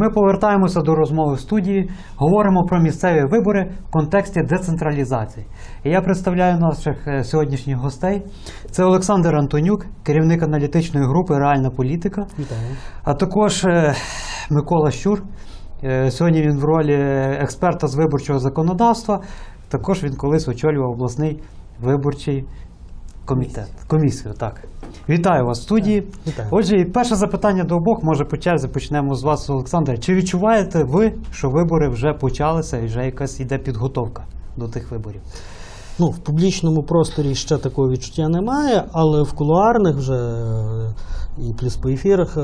Ми повертаємося до розмови в студії, говоримо про місцеві вибори в контексті децентралізації. І я представляю наших е, сьогоднішніх гостей. Це Олександр Антонюк, керівник аналітичної групи Реальна політика, Вітаю. а також е, Микола Щур. Е, Сьогодні він в ролі експерта з виборчого законодавства. Також він колись очолював обласний виборчий комітет. Комісію, так. Вітаю вас в студії. Вітаю. Отже, і перше запитання до обох, може по черзі почнемо з вас, Олександре. Чи відчуваєте ви, що вибори вже почалися і вже якась йде підготовка до тих виборів? Ну, в публічному просторі ще такого відчуття немає, але в кулуарних вже е, і плюс по ефірах.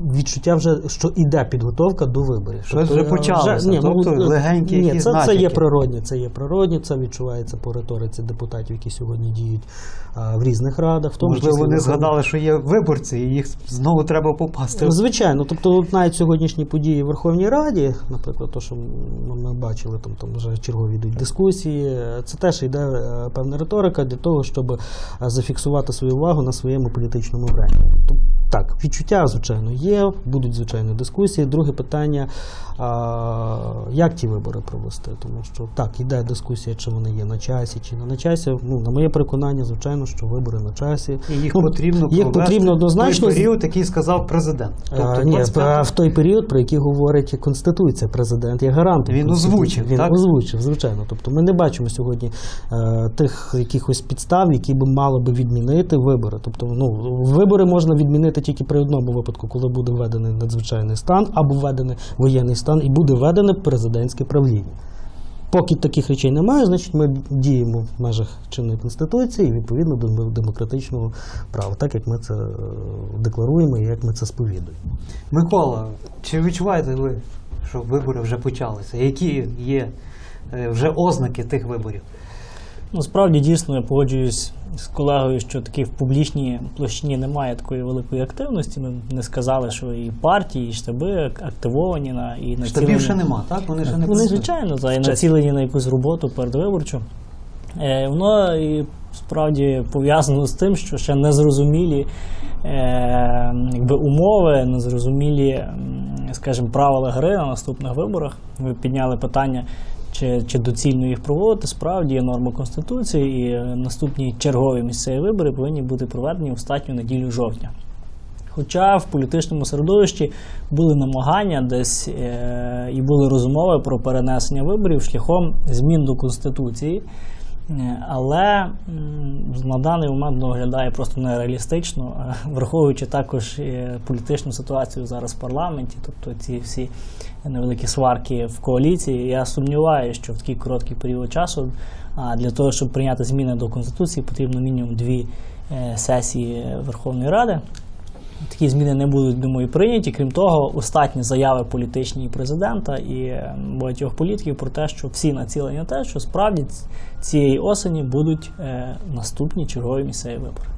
Відчуття вже, що іде підготовка до виборів. Щось вже е, почалося, тобто ну, легенькі ні, якісь це, це є природні, це є природні, це відчувається по риториці депутатів, які сьогодні діють а, в різних радах. В тому Можливо, числі вони Верховній- згадали, що є виборці, і їх знову треба попасти. Ну, Звичайно, тобто навіть сьогоднішні події в Верховній Раді, наприклад, то, що ми бачили, там, там вже чергові йдуть дискусії, це теж йде е, певна риторика для того, щоб е, зафіксувати свою увагу на своєму політичному бренді. Так, відчуття, звичайно, є, будуть, звичайно, дискусії. Друге питання, а, як ті вибори провести? Тому що так, іде дискусія, чи вони є на часі, чи не на часі. Ну, на моє переконання, звичайно, що вибори на часі. І їх Ну, потрібно їх потрібно однозначно в той період, який сказав президент. Тобто А, ні, 25 в той період, про який говорить Конституція, президент є гарантом. Він озвучив, Він так? озвучив, звичайно. Тобто ми не бачимо сьогодні е, тих якихось підстав, які би мали би відмінити вибори. Тобто, ну вибори можна відмінити тільки при одному випадку, коли буде введений надзвичайний стан або введений воєнний стан, і буде введене президентське правління. Поки таких речей немає, значить ми діємо в межах чинної конституції і відповідно до демократичного права, так як ми це е, декларуємо і як ми це сповідуємо. Микола, чи відчуваєте ви, що вибори вже почалися? Які є е, вже ознаки тих виборів? Ну, справді дійсно я погоджуюсь з колегою, що таки в публічній площині немає такої великої активності. Ми не сказали, що і партії, і штаби активовані на і націлені. Штабів ще нема, так? Вони ще не Вони, звичайно, за, і націлені на якусь роботу передвиборчу. Е, воно і справді пов'язано з тим, що ще незрозумілі е, якби, умови, незрозумілі, скажімо, правила гри на наступних виборах. Ви підняли питання, чи, чи доцільно їх проводити. Справді є норма Конституції, і е, наступні чергові місцеві вибори повинні бути проведені в остатню неділю жовтня. Хоча в політичному середовищі були намагання десь е, і були розмови про перенесення виборів шляхом змін до Конституції. Е, Але на даний момент виглядає просто нереалістично, е, враховуючи також е, політичну ситуацію зараз в парламенті, тобто ці всі невеликі сварки в коаліції. Я сумніваюся, що в такий короткий період часу для того, щоб прийняти зміни до Конституції, потрібно мінімум дві сесії Верховної Ради. Такі зміни не будуть, думаю, прийняті. Крім того, остатні заяви політичні і президента і е, багатьох політиків про те, що всі націлені на те, що справді цієї осені будуть е, наступні чергові місцеві вибори.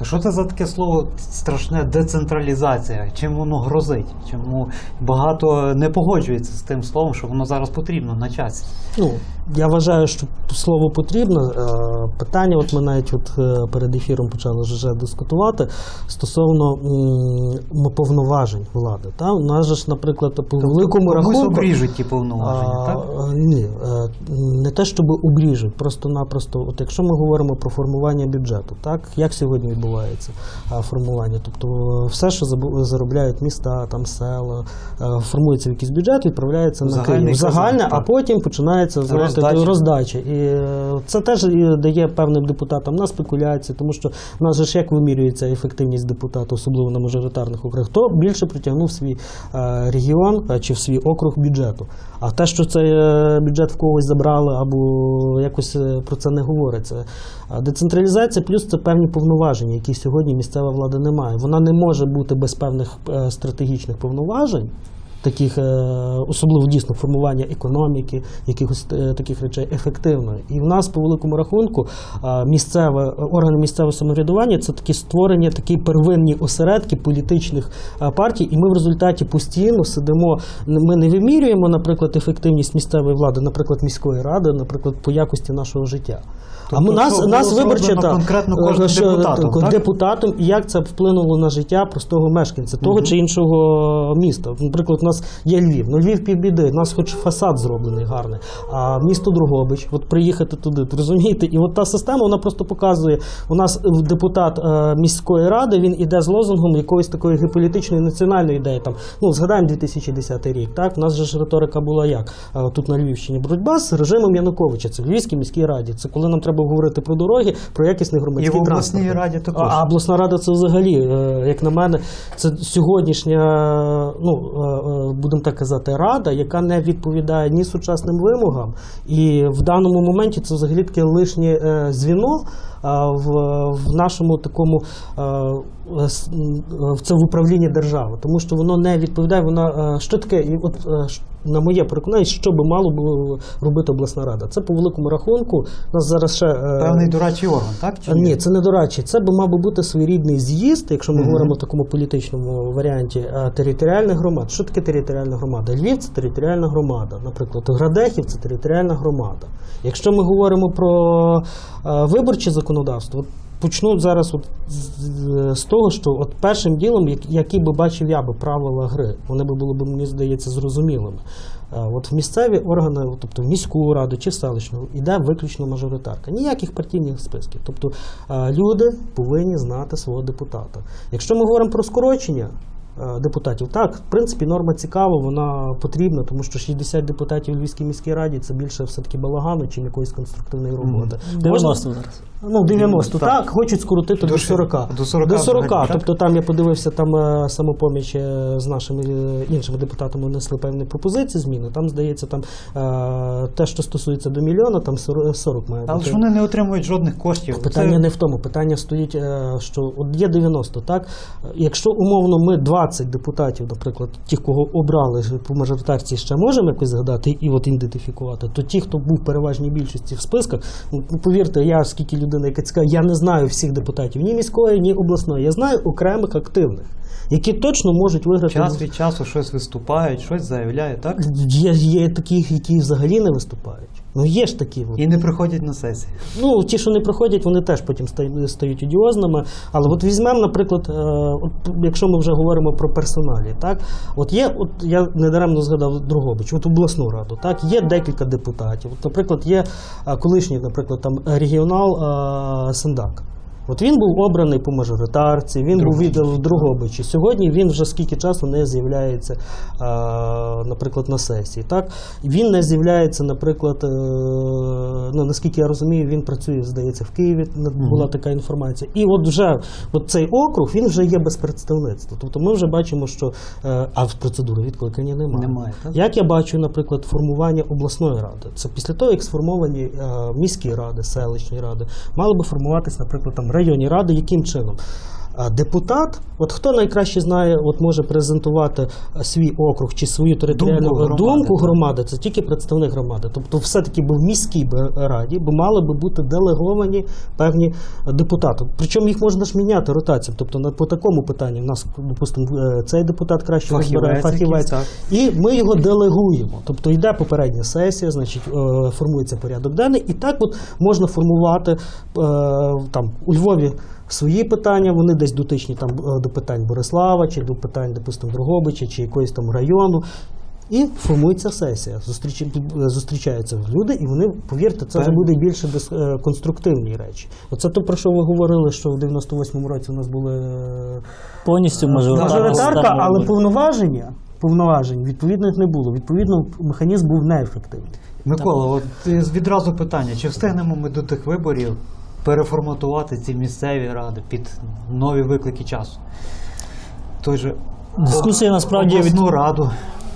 А що це за таке слово страшне децентралізація? Чим воно грозить? Чому багато не погоджується з тим словом, що воно зараз потрібно на часі? Ну, я вважаю, що слово потрібно. Е, Питання, от ми навіть от е, перед ефіром почали вже дискутувати стосовно м, повноважень влади. Та? У нас же ж, наприклад, по великому Тобто комусь рахунку. обріжуть ті повноваження, А, так? е, Ні, не те, щоб обріжуть, просто-напросто, от якщо ми говоримо про формування бюджету, так як сьогодні відбувається формування? Тобто все, що заробляють міста, там села, формується в якийсь бюджет, відправляється на Київ. Загальне, а потім починається знаєте, Роздача. роздача. І е, це теж дає певним депутатам на спекуляції, тому що в нас же ж як вимірюється ефективність депутата, особливо на мажоритарних округах, хто більше притягнув свій е, регіон е, чи в свій округ бюджету. А те, що цей е, бюджет в когось забрали або якось е, про це не говориться. Децентралізація плюс це певні повноваження, які сьогодні місцева влада не має. Вона не може бути без певних е, стратегічних повноважень. Таких е, особливо дійсно формування економіки, якихось е, таких речей ефективно. І в нас по великому рахунку е, місцеве органи місцевого самоврядування це такі створення, такі первинні осередки політичних партій, і ми в результаті постійно сидимо. Ми не вимірюємо, наприклад, ефективність місцевої влади, наприклад, міської ради, наприклад, по якості нашого життя. Тобто, а нас, нас виборче зроблено та, конкретно е, кожним що, депутатом, так, так? депутатом і як це вплинуло на життя простого мешканця, того чи іншого міста. Наприклад, у нас є Львів. Ну Львів півбіди, у нас хоч фасад зроблений гарний. А місто Другобич, от приїхати туди, розумієте? І от та система вона просто показує. У нас депутат е, міської ради він іде з лозунгом якоїсь такої геополітичної національної ідеї. Там ну згадаємо 2010 рік. Так, у нас же ж риторика була як Е, тут на Львівщині боротьба з режимом Януковича. Це в Львівській міській раді. Це коли нам треба говорити про дороги, про якісний І громадський в обласній раді також. А обласна рада це взагалі, е, як на мене, це сьогоднішня, ну е, е, будемо так казати, рада, яка не відповідає ні сучасним вимогам. І в даному моменті це взагалі таке лишнє звіно а, в, в нашому такому це в управлінні держави, тому що воно не відповідає. Вона що таке, і от на моє переконання, що би мало було робити обласна рада. Це по великому рахунку. У нас зараз ще Певний дорадчий орган, так? Чи Ні, це не дорадчий. Це би мав би бути своєрідний з'їзд, якщо ми Мгм. говоримо в такому політичному варіанті, територіальних громад. Що таке територіальна громада? Львів це територіальна громада. Наприклад, Градехів це територіальна громада. Якщо ми говоримо про е, виборче законодавство, от почну зараз от з, того, що от першим ділом, як- які би бачив я би правила гри, вони би були б, мені здається, зрозумілими. Е, От в місцеві органи, тобто в міську раду чи селищну, йде виключно мажоритарка. Ніяких партійних списків. Тобто е, люди повинні знати свого депутата. Якщо ми говоримо про скорочення. Е, Депутатів так, в принципі, норма цікава, вона потрібна, тому що 60 депутатів у Львівській міській раді це більше все-таки балагану, чим якоїсь конструктивної роботи. 90 зараз. Ну, 90, так, Так. хочуть скоротити до, До 40. до 40 До 40. так? Тобто там я подивився, там е, самопоміч е, з нашими іншими депутатами внесли певні пропозиції зміни. Там, здається, там те, що стосується до мільйона, там 40 40 має Але ж вони не отримують жодних коштів. Питання Це- не в тому. Питання стоїть, що от є 90, так? Якщо умовно ми 20 депутатів, наприклад, ті, кого обрали по мажоритарці, ще можемо якось згадати і от ідентифікувати, то ті, хто був в переважній більшості в списках, ну повірте, я скільки людина, яка цікава, я не знаю всіх депутатів ні міської, ні обласної. Я знаю окремих активних, які точно можуть виграти. Час від часу щось виступають, щось заявляють, так? Є, є такі, які взагалі не виступають. Ну є ж такі. От. І не приходять на сесії. Ну, ті, що не проходять, вони теж потім стають, стають одіозними. Але от візьмемо, наприклад, е, от, якщо ми вже говоримо про персоналі, так от є, от я недаремно згадав Другобич, от обласну раду, так є декілька депутатів. От, наприклад, є е, колишній, наприклад, там регіонал е, Сендак. От він був обраний по мажоритарці, він був Другобич. від в Другобичі. Сьогодні він вже скільки часу не з'являється, наприклад, на сесії. Так? Він не з'являється, наприклад, е, ну, наскільки я розумію, він працює, здається, в Києві. Була така інформація. І от вже от цей округ він вже є без представництва. Тобто ми вже бачимо, що е, а в процедури відкликання немає. Немає, так? Як я бачу, наприклад, формування обласної ради, це після того, як сформовані е, міські ради, селищні ради, мали би формуватись, наприклад, там районні ради, яким чином? А депутат, от хто найкраще знає, от може презентувати свій округ чи свою територіальну Думку думку громади, так. громади, це тільки представник громади. Тобто, все-таки би в міській раді би мали би бути делеговані певні депутати. Причому їх можна ж міняти ротацією. Тобто по такому питанню в нас, допустимо, е, цей депутат краще розбирає фахівець, і ми його делегуємо. Тобто йде попередня сесія, значить е, формується порядок денний, і так от можна формувати е, там у Львові. Свої питання, вони десь дотичні там е, до питань Борислава, чи до питань, допустимо, Дрогобича, чи якоїсь там району. І формується сесія. Зустріч, зустрічаються люди, і вони, повірте, це вже буде більше дис- е, конструктивні речі. Оце то, про що ви говорили, що в 98-му році у нас були е, Повністю мажоритарка, але повноваження, повноважень відповідних не було. Відповідно, механізм був неефективний. Микола, от відразу питання: чи встигнемо ми до тих виборів переформатувати ці місцеві ради під нові виклики часу? Той же Дискусія насправді від... раду.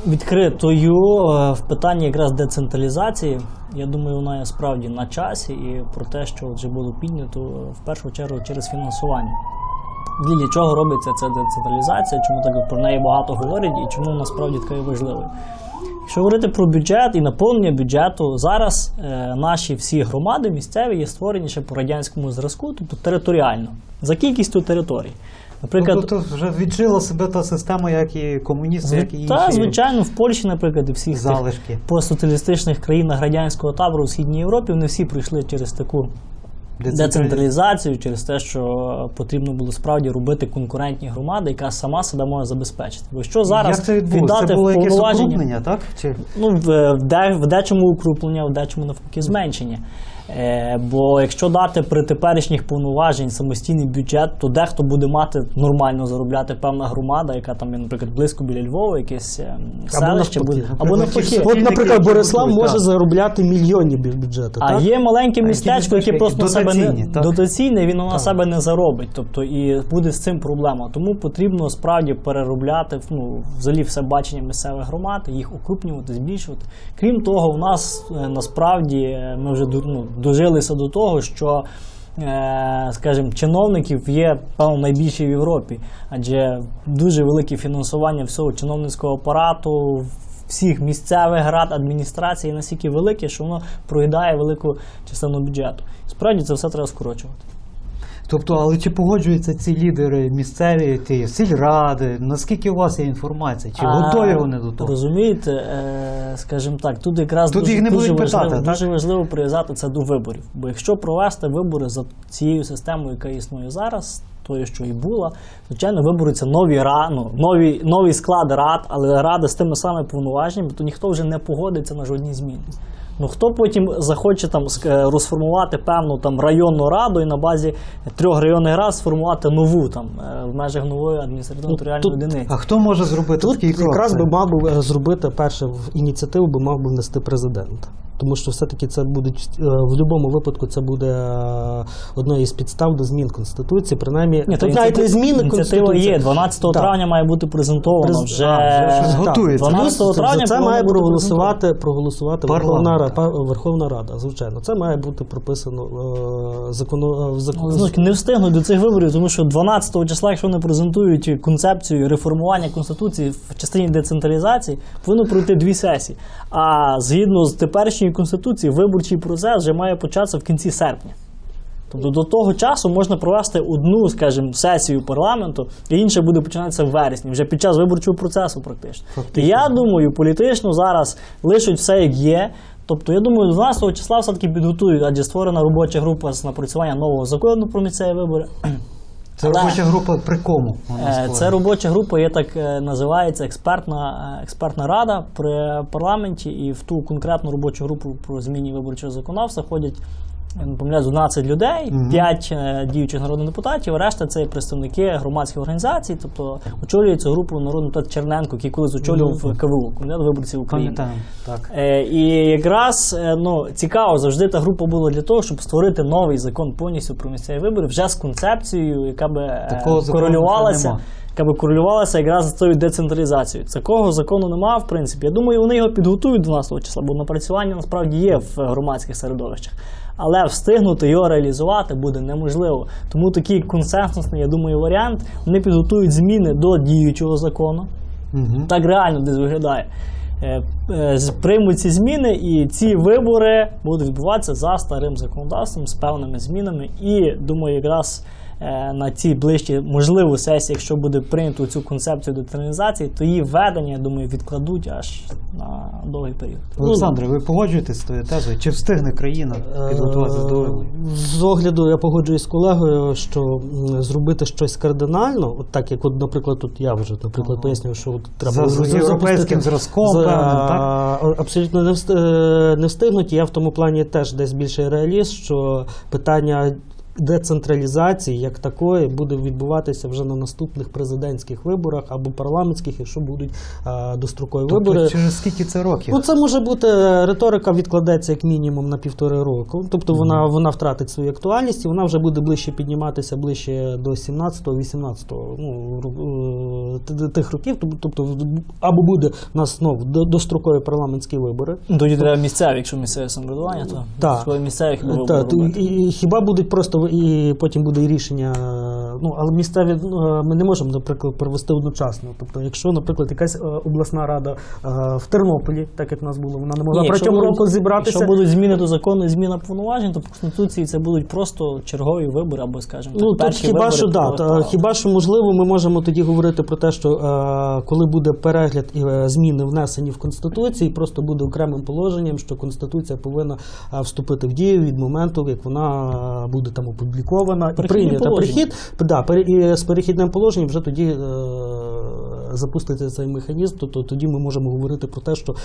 відкритою е, в питанні якраз децентралізації. Я думаю, вона є справді на часі і про те, що вже було піднято в першу чергу через фінансування. Для чого робиться ця децентралізація, чому так про неї багато говорять і чому вона справді така є важливою. Якщо говорити про бюджет і наповнення бюджету, зараз е, наші всі громади місцеві є створені ще по радянському зразку, тобто територіально, за кількістю територій. Наприклад, Ну, тобто вже віджила себе та система, як і комуністи, як і інші та, звичайно, в Польщі, наприклад, і всіх залишки. постсоціалістичних країнах радянського табору у Східній Європі вони всі пройшли через таку децентралізацію через те, що потрібно було справді робити конкурентні громади, яка сама себе може забезпечити. Бо що зараз Як це відбулося? віддати Це було якесь повноваження, так? Чи... Ну, в, в, де, в дечому укруплення, в дечому навпаки зменшення. Е, бо якщо дати при теперішніх повноважень самостійний бюджет, то дехто буде мати нормально заробляти певна громада, яка там, є, наприклад, близько біля Львова, якесь е, селище навпаки. буде. Або навпаки. От, наприклад, Борислав може заробляти мільйонні бю- бюджети. А так? є маленьке містечко, яке просто на себе не дотаційне, він на себе не заробить. Тобто і буде з цим проблема. Тому потрібно справді переробляти ну, взагалі все бачення місцевих громад, їх укрупнювати, збільшувати. Крім того, у нас е, насправді ми вже ну, дожилися до того, що. е, Скажімо, чиновників є певно найбільші в Європі, адже дуже велике фінансування всього чиновницького апарату, всіх місцевих рад адміністрації настільки велике, що воно проїдає велику частину бюджету. Справді це все треба скорочувати. Тобто, але чи погоджуються ці лідери місцеві, ті сільради? Наскільки у вас є інформація? Чи А, готові вони до того? Розумієте, е, скажімо так, тут якраз Тут дуже, їх не дуже, будуть важливо, так? дуже важливо прив'язати це до виборів. Бо якщо провести вибори за цією системою, яка існує зараз, тою, що і була, звичайно, виборуться нові ну, нові, новий склад рад, але ради з тими самими повноваженнями, то ніхто вже не погодиться на жодні зміни. Ну хто потім захоче там ск- е, розформувати певну там районну раду і на базі трьох районних рад сформувати нову там е, в межах нової адміністративно-територіальної тут- одиниці. А хто може зробити Тут такий крок? якраз би мав би зробити перше в ініціативу, би мав би внести президент. Тому що все-таки це буде в будь-якому випадку це буде е, одною із підстав до змін конституції. Принаймні, Ні, тут навіть не зміни конституції. є. 12 Так. травня має бути презентовано През- вже. А, готується. 12 травня це має проголосувати, проголосувати Верховна, Ра- Пар- Верховна Рада. Звичайно, це має бути прописано е, закону е, в Ну, законі. знову не встигнуть до цих виборів, тому що 12 числа, якщо вони презентують концепцію реформування конституції в частині децентралізації, повинно пройти дві сесії. А згідно з теперішньою конституцією, виборчий процес вже має початися в кінці серпня. Тобто до того часу можна провести одну, скажімо, сесію парламенту, і інша буде починатися в вересні, вже під час виборчого процесу, практично. І я думаю, політично зараз лишать все як є. Тобто, я думаю, 12 числа все-таки підготують, адже створена робоча група з напрацювання нового закону про місцеві вибори. Це Але- робоча група при кому? вона Е. Це робоча група, є так е, називається експертна, е, експертна рада при парламенті, і в ту конкретну робочу групу про зміні виборчого законодавства ходять. Я не помиляюсь, 12 людей, 5 діючих народних депутатів, а решта це представники громадських організацій, тобто очолює цю групу народний депутат Черненко, який колись очолював КВУ, Комітет виборців України. Так. Е, і якраз е, ну, цікаво, завжди та група була для того, щоб створити новий закон повністю про місцеві вибори, вже з концепцією, яка би е, Такого корелювалася. Яка би корелювалася якраз з цією децентралізацією. Такого закону немає, в принципі. Я думаю, вони його підготують 12 числа, бо напрацювання насправді є в громадських середовищах. Але встигнути його реалізувати буде неможливо. Тому такий консенсусний, я думаю, варіант. Вони підготують зміни до діючого закону Угу. так реально десь виглядає. Е, е, Приймуть ці зміни, і ці вибори будуть відбуватися за старим законодавством з певними змінами. І думаю, якраз е, на ці ближчі можливу сесії, якщо буде прийнято цю концепцію децентралізації, то її введення, я думаю, відкладуть аж довгий період. Олександре, ви погоджуєтесь з тою тезою? Чи встигне країна підготуватися до виборів? Е, З огляду я погоджуюсь з колегою, що зробити щось кардинально, от так як, от, наприклад, тут я вже наприклад пояснюю, що от треба з європейським зразком, за- певним, так? абсолютно не, вст- е, не встигнуть. Я в тому плані теж десь більше реаліст, що питання. Децентралізації як такої буде відбуватися вже на наступних президентських виборах або парламентських, якщо будуть а, дострокові вибори. Тобто через скільки це років? Ну, це може бути риторика відкладеться як мінімум на півтори року. Тобто вона, вона втратить свою актуальність і вона вже буде ближче підніматися ближче до 17-18 ну, е, тих років. Тоб- Тобто, або буде в нас знов до- дострокові парламентські вибори. Тоді треба місцеві, якщо місцеве самоврядування, то Так. місцеві хіба Та, вибори хіба будуть просто і потім буде і рішення. Ну але місцеві ну, ми не можемо, наприклад, провести одночасно. Тобто, якщо, наприклад, якась е, обласна рада е, в Тернополі, так як в нас було, вона не могла Ні, протягом будуть- року зібратися. Якщо будуть зміни до закону і зміна повноважень, то по конституції це будуть просто чергові вибори, або скажімо, так, Ну тут перші хіба вибори що да, та, хіба що можливо, ми можемо тоді говорити про те, що е, коли буде перегляд і е, зміни внесені в конституції, просто буде окремим положенням, що конституція повинна е, вступити в дію від моменту, як вона е, буде там опублікована і прийнята перехід. Да, і з перехідним положенням вже тоді е, запуститься цей механізм. Тобто тоді ми можемо говорити про те, що е,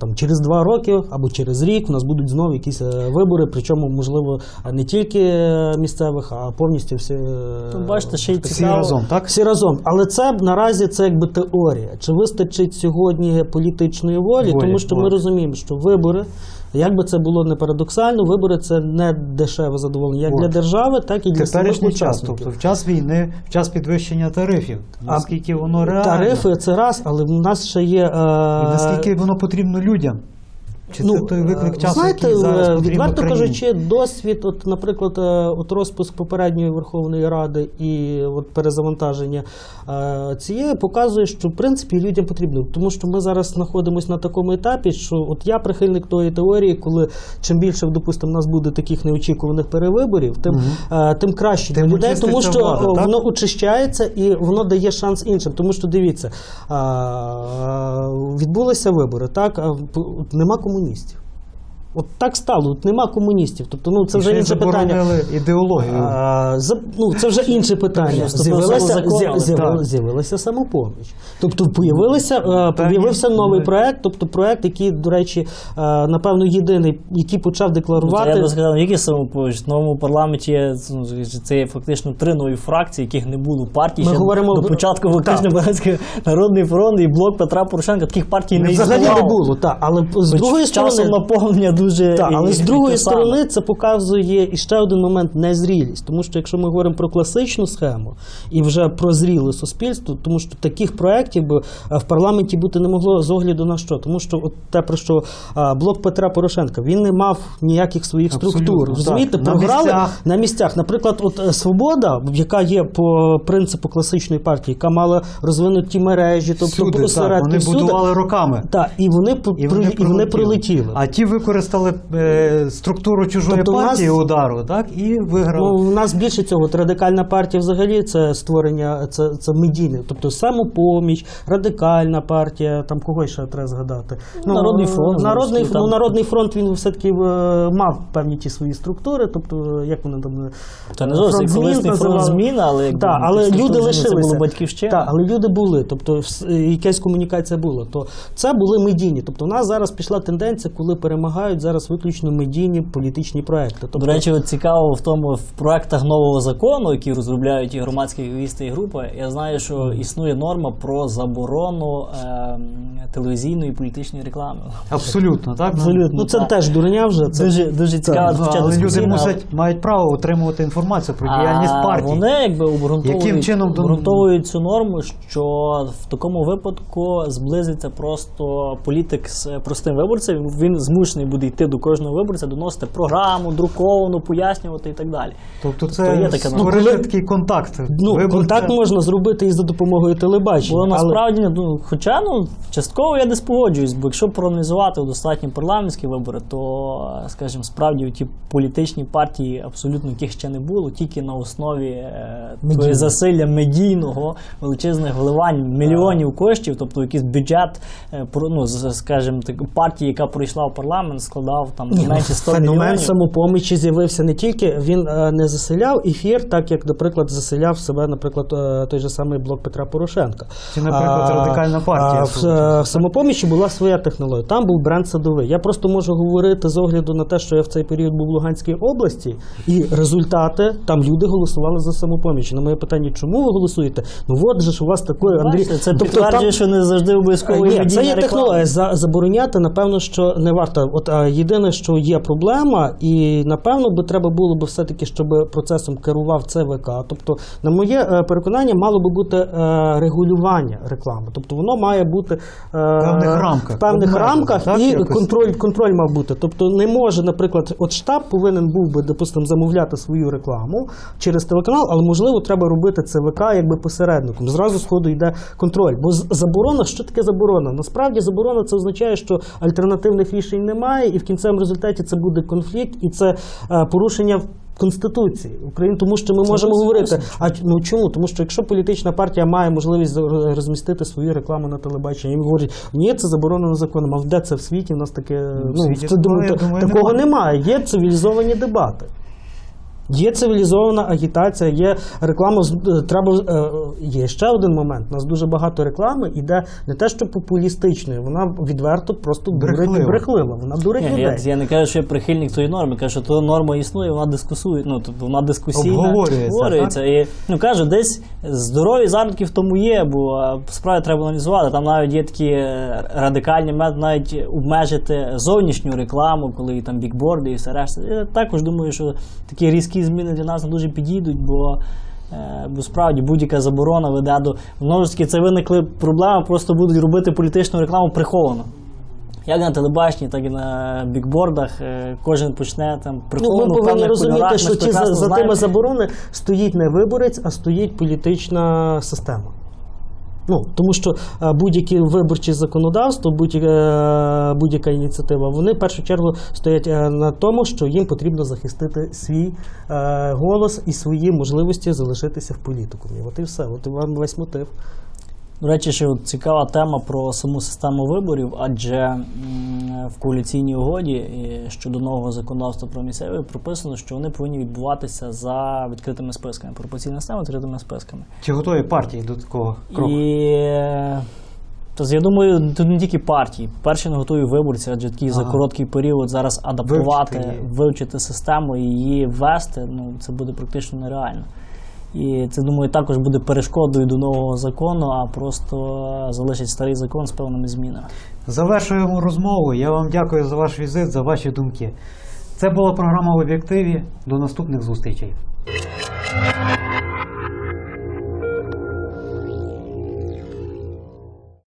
там через два роки або через рік у нас будуть знову якісь е, вибори, причому можливо не тільки місцевих, а повністю всі. Ну, бачите, ще й Всі разом, так? всі разом, але це наразі це якби теорія. Чи вистачить сьогодні політичної волі? Волі, Тому що ми розуміємо, що вибори, як би це було не парадоксально, вибори це не дешеве задоволення як От. для держави, так і для самих часу, час, тобто в час війни, в час підвищення тарифів, наскільки воно реально Тарифи це раз, але в нас ще є. Е... і наскільки воно потрібно людям. Чи це той виклик часу, знаєте, який зараз е, відверто кажучи, досвід, от, наприклад, е, от розпуск попередньої Верховної Ради і от перезавантаження е, цієї показує, що в принципі людям потрібно. Тому що ми зараз знаходимося на такому етапі, що от я прихильник тої теорії, коли чим більше, допустимо, нас буде таких неочікуваних перевиборів, тим, е, тим краще Тим для людей, тому що влада, так? воно очищається і воно дає шанс іншим. Тому що дивіться, відбулися вибори, так нема комуністів. От так стало, от нема комуністів. Тобто, ну це вже інше питання. ідеологію. А, за, ну, це вже інше питання. З'явилася, з'явилася самопоміч. Тобто появилися, е, появився новий проект, тобто проект, який, до речі, е, напевно, єдиний, який почав Ну, декларувати. Я би сказав, які самопоміч? В новому парламенті ну, це є фактично три нові фракції, яких не було партій. Ми ще говоримо до початку фактично народний фронт і блок Петра Порошенка. Таких партій не Взагалі не було, так. Але з Хоч другої часом сторони. наповнення дуже Так, і- але з другої саме. сторони це показує і ще один момент незрілість. Тому що якщо ми говоримо про класичну схему і вже про зріле суспільство, тому що таких проєктів би е, в парламенті бути не могло з огляду на що. Тому що от те, про що а, блок Петра Порошенка, він не мав ніяких своїх Абсолютно, структур. так. Розумієте, На програли місцях. на місцях. Наприклад, от е, Свобода, яка є по принципу класичної партії, яка мала розвинуті мережі, тобто Всюди, так, вони всюди. будували роками. Так, і вони, І вони, і вони прилетіли. А ті використали е, структуру чужої Тобто у нас- удару, так, і виграли. Ну, у нас більше цього. От радикальна партія взагалі це створення, це, це медійне. Тобто самопоміч, радикальна партія, там кого ще треба згадати. Народний фронт, Народний, знову ну, народний фронт він все-таки е, мав певні ті свої структури, тобто як вони там. Та не зовсім фронт фронт змін, але якби Так, але люди лишилися. Це батьківщина. Так, але люди були, тобто якась комунікація була. То це були медійні. Тобто, у нас зараз пішла тенденція, коли перемагають зараз виключно медійні політичні проекти. Тобто, До речі, от цікаво в тому в проектах нового закону, які розробляють і громадські активісти і групи. Я знаю, що існує норма про заборону е, телевізійної і політичної реклами. Абсолютно, так? Абсолютно. ну це так. теж дурня вже. Це Дуже дуже цікаво. Ну, але люди мусять, мають право отримувати інформацію про діяльність А партії. Вони якби обґрунтовують, Яким чином обґрунтовують цю норму, що в такому випадку зблизиться просто політик з простим виборцем. Він змушений буде йти до кожного виборця, доносити програму, друковану, пояснювати і так далі. Тобто То це є така норма. Ну, коли- такий контакт. ну, Виборця. контакт можна зробити і за допомогою телебачення. Бо але- насправді, ну, хоча ну, частково я десь погоджуюсь, бо якщо проаналізувати достатньо парламентські вибори, то, скажімо, справді ті політичні партії, абсолютно яких ще не було, тільки на основі е, засилля медійного, величезних вливань мільйонів коштів, тобто якийсь бюджет, е, ну, скажімо, так, партії, яка пройшла в парламент, складав там не менше 100 Феномен мільйонів. самопомічі з'явився не тільки він е, не заселяв ефір, так як, наприклад, заселяв себе, наприклад, е, той же самий блок Петра Порошенка. Чи, наприклад, Радикальна партія А, в, е, в самопомічі була своя технологія. Там був бренд садовий. Я просто можу говорити з огляду на те, що я в цей період був в Луганській області, і результати там люди голосували за самопоміч. На моє питання, чому ви голосуєте? Ну от же ж у вас такої Андрій. Це Тобто підтверджує, там- що не завжди обов'язково Ні, це є реклама. технологія. За, забороняти, напевно, що не варто. От а, єдине, що є проблема, і напевно би треба було б все-таки, щоб процесом керував ЦВК. Тобто, на моє е, переконання, мало би бути е, регулювання реклами. Тобто воно має бути е, певних рамках, в певних рамках так, і контроль, контроль мав бути. Тобто не може, наприклад, от штаб повинен був би, допустимо, замовляти свою рекламу через телеканал, але можливо треба робити ЦВК якби посередником. Зразу з ходу йде контроль. Бо заборона, що таке заборона? Насправді заборона це означає, що альтернативних рішень немає, і в кінцевому результаті це буде конфлікт, і це е, порушення. Конституції України, тому що ми можемо говорити. А ну чому? Тому що якщо політична партія має можливість за- розмістити свою рекламу на телебаченні, і говорять, ні, це заборонено законом. А де це в світі? У нас таке ну, світі це, думаю, такого, думаю, такого немає. немає. Є цивілізовані дебати. Є цивілізована агітація, є реклама. з- е, Треба е, є ще один момент. У нас дуже багато реклами іде не те, що популістичною, вона відверто просто дурить Брехлива. брехлива. Вона дурить Ні, людей. я, я не кажу, що я прихильник цієї норми, кажу, що то норма існує, вона дискусує, ну тобто вона дискусійна Обговорюється, обговорюється. І ну кажу, десь здорові заробітки в тому є, бо справді треба аналізувати. Там навіть є такі е, радикальні методи, навіть обмежити зовнішню рекламу, коли там бікборди і все решта. Я також думаю, що такі різкі зміни для нас не дуже підійдуть, бо. е, Бо справді будь-яка заборона веде до таки це виникли проблеми, просто будуть робити політичну рекламу приховано. Як на телебаченні, так і на бікбордах. е, Кожен почне там Ну, приховано ми повинні розуміти, що ті за, за тими заборони стоїть не виборець, а стоїть політична система. Ну, тому що е, будь-які виборчі законодавства, будь-яка, е, будь-яка ініціатива, вони в першу чергу стоять е, на тому, що їм потрібно захистити свій голос і свої можливості залишитися в політику. От і все. От вам весь мотив. До речі, ще от цікава тема про саму систему виборів, адже в коаліційній угоді е, щодо нового законодавства про місцеві прописано, що вони повинні відбуватися за відкритими списками. Пропорційна система відкритими списками. Чи готові партії до такого кроку? І е, тобто, я думаю, тут не тільки партії. Перші не готові виборці, адже такий за короткий період зараз адаптувати, Вивчити вивчити систему і її ввести, ну це буде практично нереально. І це, думаю, також буде перешкодою до нового закону, а просто залишить старий закон з певними змінами. Завершуємо розмову. Я вам дякую за ваш візит, за ваші думки. Це була програма в об'єктиві. До наступних зустрічей.